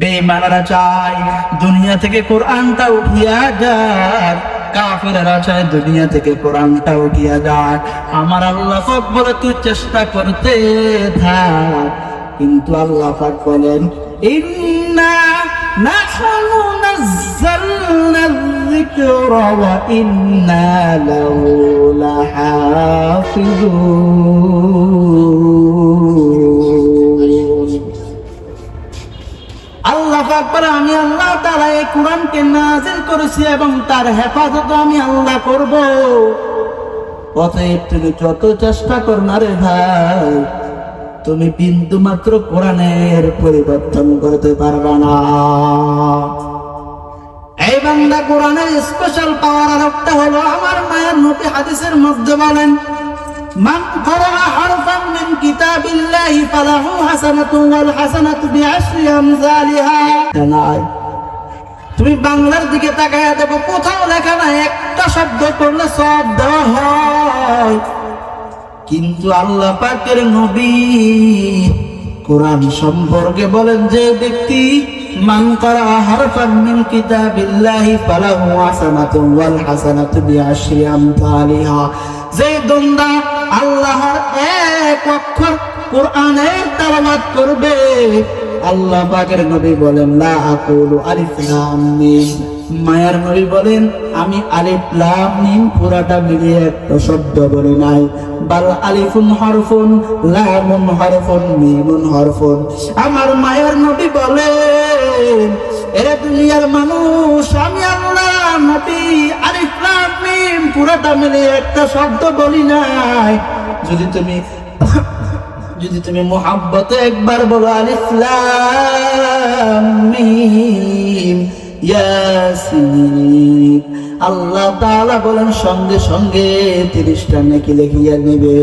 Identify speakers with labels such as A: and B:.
A: বেমানারা চায়, দুনিয়া থেকে কোরআনটা উঠিয়া যাক। কাফেরা চায় দুনিয়া থেকে কোরআনটা উঠিয়া যাক। আমার আল্লাহ পাক বলে, তুই চেষ্টা করতে থাক। কিন্তু আল্লাহ পাক বলেন, ইন্না নাহনু নাযালনা যিকরা ওয়া ইন্না লাহু লাহাফিজুন। আমি আল্লাহ তারা এই কোরআনকে নাজিল করেছি এবং তার হেফাজত আমি আল্লাহ করব। অতএব তুমি যত চেষ্টা কর না রে ভাই, তুমি বিন্দু মাত্র কোরআনের পরিবর্তন করতে পারবে না। এই বান্দা কোরআনের স্পেশাল পাওয়ার আরেকটা হলো, আমার মায়ের নবী হাদিসের মধ্যে বলেন, মান কিতাবিল্লাহি ফালাহু হাসানাতুন ওয়াল হাসানাতু বিআশরি আমজালিহা নাই তুমি বাংলার দিকে তাকায় দেবো কোথাও লেখা নাই একটা শব্দ করলে সব দেওয়া হয়। কিন্তু আল্লাহ পাকের নবী কোরআন সম্পর্কে বলেন যে ব্যক্তি ওয়াল যে দন্দা আল্লাহর এক অক্ষর কোরআনের তেলাওয়াত করবে। আল্লাহ নবী বলেন, লা আকুলু আলিফ লাম মিম। মায়ার নবী বলেন, আমি আলিফ লাম মিম পুরাটা মিলিয়ে একটা শব্দ বলি নাই। বাল আলিফুন হরফুন, লামুন হরফুন, মিমুন হরফুন। আমার মায়ের নবী বলেন এরে দুনিয়ার মানুষ, আমি আল্লাহ নবী পুরাটা মিলে একটা শব্দ বলি নাই। যদি তুমি যদি তুমি মোহাব্বতে একবার বলো, আলিফ লাম মিম ইয়াসিন। আল্লাহ তাআলা বলেন, সঙ্গে সঙ্গে তিরিশটা নাকি লেখিয়া নেবে।